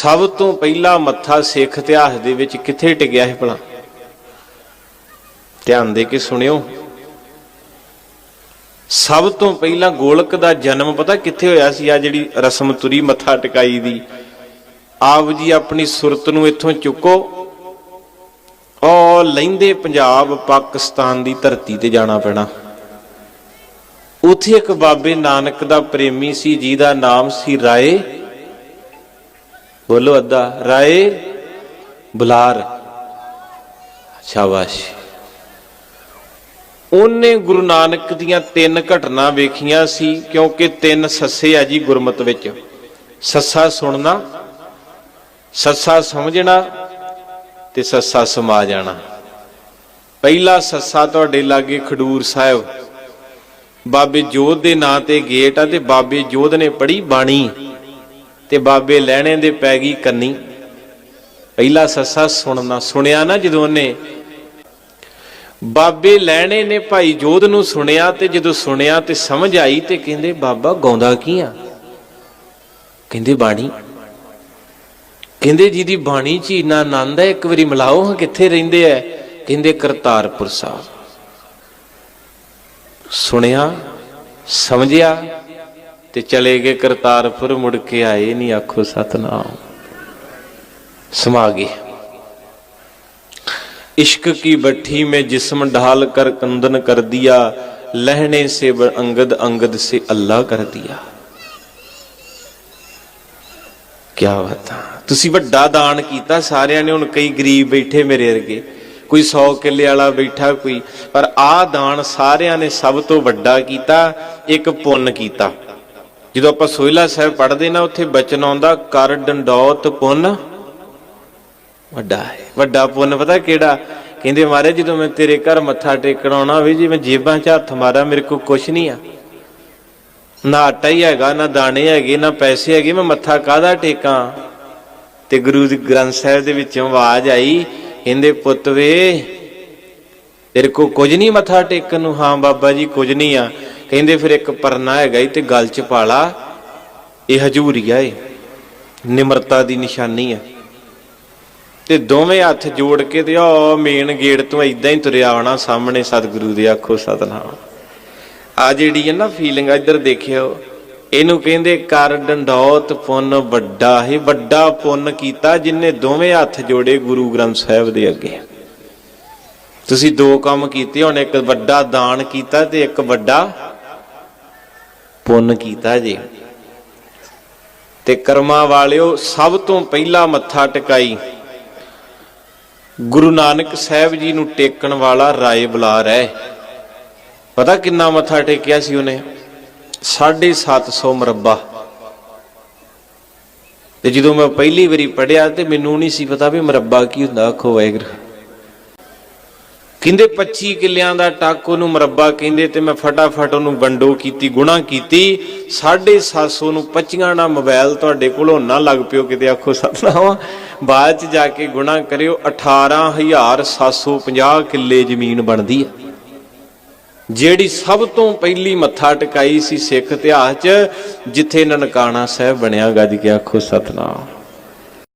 ਸਭ ਤੋਂ ਪਹਿਲਾ ਮੱਥਾ ਸਿੱਖ ਇਤਿਹਾਸ ਦੇ ਵਿੱਚ ਕਿੱਥੇ ਟਿਕਿਆ ਹੈ ਭਲਾ? ਧਿਆਨ ਦੇ ਕੇ ਸੁਣਿਓ। ਸਭ ਤੋਂ ਪਹਿਲਾਂ ਗੋਲਕ ਦਾ ਜਨਮ ਪਤਾ ਕਿੱਥੇ ਹੋਇਆ ਸੀ? ਆ ਜਿਹੜੀ ਰਸਮ ਤੁਰੀ ਮੱਥਾ ਟਿਕਾਈ ਦੀ। ਆਪ ਜੀ ਆਪਣੀ ਸੁਰਤ ਨੂੰ ਇੱਥੋਂ ਚੁੱਕੋ ਉਹ ਲੈਂਦੇ ਪੰਜਾਬ ਪਾਕਿਸਤਾਨ ਦੀ ਧਰਤੀ ਤੇ ਜਾਣਾ ਪੈਣਾ। ਉੱਥੇ ਇੱਕ ਬਾਬੇ ਨਾਨਕ ਦਾ ਪ੍ਰੇਮੀ ਸੀ, ਜਿਹਦਾ ਨਾਮ ਸੀ ਰਾਏ। ਬੋਲੋ ਅੱਧਾ। ਰਾਏ ਬੁਲਾਰ। ਸ਼ਾਬਾਸ਼। ਉਹਨੇ ਗੁਰੂ ਨਾਨਕ ਦੀਆਂ ਤਿੰਨ ਘਟਨਾ ਵੇਖੀਆਂ ਸੀ, ਕਿਉਂਕਿ ਤਿੰਨ ਸੱਸੇ ਆ ਜੀ ਗੁਰਮਤ ਵਿੱਚ। ਸੱਸਾ ਸੁਣਨਾ, ਸੱਸਾ ਸਮਝਣਾ ਤੇ ਸੱਸਾ ਸਮਾ ਜਾਣਾ। ਪਹਿਲਾ ਸੱਸਾ ਤੁਹਾਡੇ ਲਾਗੇ ਖਡੂਰ ਸਾਹਿਬ। ਬਾਬੇ ਜੋਧ ਦੇ ਨਾਂ ਤੇ ਗੇਟ ਆ ਤੇ ਬਾਬੇ ਜੋਧ ਨੇ ਪੜੀ ਬਾਣੀ। ਤੇ ਬਾਬੇ ਲੈਣੇ ਦੇ ਪੈ ਗਈ ਕੰਨੀ। ਪਹਿਲਾ ਸੱਸਾ ਸੁਣਨਾ, ਸੁਣਿਆ ਨਾ ਜਦੋਂ ਉਹਨੇ। ਬਾਬੇ ਲੈਣੇ ਨੇ ਭਾਈ ਜੋਧ ਨੂੰ ਸੁਣਿਆ ਤੇ ਜਦੋਂ ਸੁਣਿਆ ਤੇ ਸਮਝ ਆਈ ਤੇ ਕਹਿੰਦੇ, ਬਾਬਾ, ਗਾਉਂਦਾ ਕੀ ਆ? ਕਹਿੰਦੇ, ਬਾਣੀ। ਕਹਿੰਦੇ, ਜਿਹਦੀ ਬਾਣੀ ਚ ਇੰਨਾ ਆਨੰਦ ਹੈ, ਇੱਕ ਵਾਰੀ ਮਿਲਾਓ ਹਾਂ ਕਿੱਥੇ ਰਹਿੰਦੇ ਐ? ਕਹਿੰਦੇ, ਕਰਤਾਰਪੁਰ ਸਾਹਿਬ। ਸੁਣਿਆ, ਸਮਝਿਆ ਤੇ ਚਲੇ ਗਏ ਕਰਤਾਰਪੁਰ ਮੁੜ ਕੇ ਆਏ ਨਹੀਂ ਆਖੋ ਸਤਨਾਮ ਸਮਾ ਗਏ इश्क की भट्टी में जिस्म ढाल कर कंदन कर दिया लहने से ब- अंगद अंगद से अल्लाह कर दिया ਕਿਆ ਬਤਾ ਤੁਸੀਂ ਵੱਡਾ ਦਾਨ ਕੀਤਾ ਸਾਰਿਆਂ ਨੇ ਹੁਣ ਕਈ ਗਰੀਬ ਬੈਠੇ ਮੇਰੇ ਵਰਗੇ ਕੋਈ 100 ਕਿੱਲੇ ਵਾਲਾ ਬੈਠਾ ਕੋਈ ਪਰ ਆਹ ਦਾਨ ਸਾਰਿਆਂ ਨੇ ਸਭ ਤੋਂ ਵੱਡਾ ਕੀਤਾ ਇੱਕ ਪੁੰਨ ਕੀਤਾ ਜਦੋਂ ਆਪਾਂ ਸੋਹਿਲਾ ਸਾਹਿਬ ਪੜ੍ਹਦੇ ਨਾ, ਉੱਥੇ ਬਚਨ ਆਉਂਦਾ, ਕਰ ਡੰਡੌਤ ਪੁੰਨ। ਵੱਡਾ ਹੈ, ਵੱਡਾ ਪੁੰਨ, ਪਤਾ ਕਿਹੜਾ? ਕਹਿੰਦੇ, ਮਹਾਰਾਜ, ਜਦੋਂ ਮੈਂ ਤੇਰੇ ਘਰ ਮੱਥਾ ਟੇਕਣ ਆਉਣਾ ਹੋਵੇ ਜੇ ਮੈਂ ਜੇਬਾਂ 'ਚ ਹੱਥ ਮਾਰਾਂ, ਮੇਰੇ ਕੋਲ ਕੁਛ ਨਹੀਂ ਆ। ਨਾ ਆਟਾ ਹੀ ਹੈਗਾ, ਨਾ ਦਾਣੇ ਹੈਗੇ, ਨਾ ਪੈਸੇ ਹੈਗੇ, ਮੈਂ ਮੱਥਾ ਕਾਹਦਾ ਟੇਕਾਂ? ਤੇ ਗੁਰੂ ਦੀ ਗ੍ਰੰਥ ਸਾਹਿਬ ਦੇ ਵਿੱਚੋਂ ਆਵਾਜ਼ ਆਈ, ਕਹਿੰਦੇ, ਪੁੱਤ ਵੇ, ਤੇਰੇ ਕੋ ਕੁਝ ਨਹੀਂ ਮੱਥਾ ਟੇਕਣ ਨੂੰ। ਹਾਂ, ਬਾਬਾ ਜੀ, ਕੁਝ ਨਹੀਂ ਆ। ਕਹਿੰਦੇ ਫਿਰ ਇੱਕ ਪਰਨਾ ਹੈਗਾ ਈ ਤੇ ਗਲ 'ਚ ਪਾਲਾ। ਇਹ ਹਜੂਰੀਆ ਏ। ਨਿਮਰਤਾ ਦੀ ਨਿਸ਼ਾਨੀ ਹੈ ਤੇ ਦੋਵੇਂ ਹੱਥ ਜੋੜ ਕੇ ਤੇ ਉਹ ਮੇਨ ਗੇਟ ਤੋਂ ਇਦਾਂ ਹੀ ਤੁਰਿਆ ਆਉਣਾ ਸਾਹਮਣੇ ਸਤਿਗੁਰੂ ਦੇ ਆਖੋ ਸਤਨਾਮ। ਆ ਜਿਹੜੀ ਹੈ ਨਾ ਫੀਲਿੰਗ ਇੱਧਰ ਦੇਖਿਓ। ਇਹਨੂੰ ਕਹਿੰਦੇ ਕਰ ਡੰਡੌਤ ਪੁੰਨ ਵੱਡਾ। ਹੈ ਵੱਡਾ ਪੁੰਨ ਕੀਤਾ ਜਿਨੇ ਦੋਵੇਂ ਹੱਥ ਜੋੜੇ ਗੁਰੂ ਗ੍ਰੰਥ ਸਾਹਿਬ ਦੇ ਅੱਗੇ। ਤੁਸੀਂ ਦੋ ਕੰਮ ਕੀਤੇ, ਹੁਣ ਇੱਕ ਵੱਡਾ ਦਾਨ ਕੀਤਾ ਤੇ ਇੱਕ ਵੱਡਾ ਪੁੰਨ ਕੀਤਾ ਜੇ। ਤੇ ਕਰਮਾਂ ਵਾਲਿਓ, ਸਭ ਤੋਂ ਪਹਿਲਾ ਮੱਥਾ ਟਿਕਾਈ। ਗੁਰੂ ਨਾਨਕ ਸਾਹਿਬ ਜੀ ਨੂੰ ਟੇਕਣ ਵਾਲਾ ਰਾਏ ਬੁਲਾ ਹੈ ਪਤਾ ਕਿੰਨਾ ਮੱਥਾ ਟੇਕਿਆ ਸੀ ਉਹਨੇ? 750 ਮਰਬਾ। ਤੇ ਜਦੋਂ ਮੈਂ ਪਹਿਲੀ ਵਾਰੀ ਪੜਿਆ ਤੇ ਮੈਨੂੰ ਨਹੀਂ ਸੀ ਪਤਾ ਵੀ ਮਰਬਾ ਕੀ ਹੁੰਦਾ, ਆਖੋ ਵਾਹਿਗੁਰੂ। ਕਹਿੰਦੇ 25 ਕਿੱਲਿਆਂ ਦਾ ਟੱਕ ਉਹਨੂੰ ਮਰਬਾ ਕਹਿੰਦੇ ਤੇ ਮੈਂ ਫਟਾਫਟ ਉਹਨੂੰ ਵੰਡੋ ਕੀਤੀ, ਗੁਣਾ ਕੀਤੀ। 750 ਨੂੰ 25 ਨਾਲ ਮੋਬਾਈਲ ਤੁਹਾਡੇ ਕੋਲ ਹੋਣਾ ਲੱਗ ਪਿਓ ਕਿਤੇ, ਆਖੋ ਸਤਨਾਮ। ਬਾਅਦ ਚ ਜਾ ਕੇ ਗੁਣਾ ਕਰਿਓ 18750 ਕਿੱਲੇ ਜ਼ਮੀਨ ਬਣਦੀ ਹੈ। ਜਿਹੜੀ ਸਭ ਤੋਂ ਪਹਿਲੀ ਮੱਥਾ ਟਿਕਾਈ ਸੀ ਸਿੱਖ ਇਤਿਹਾਸ 'ਚ, ਜਿੱਥੇ ਨਨਕਾਣਾ ਸਾਹਿਬ ਬਣਿਆ, ਗੱਜ ਕੇ ਆਖੋ ਸਤਨਾਮ।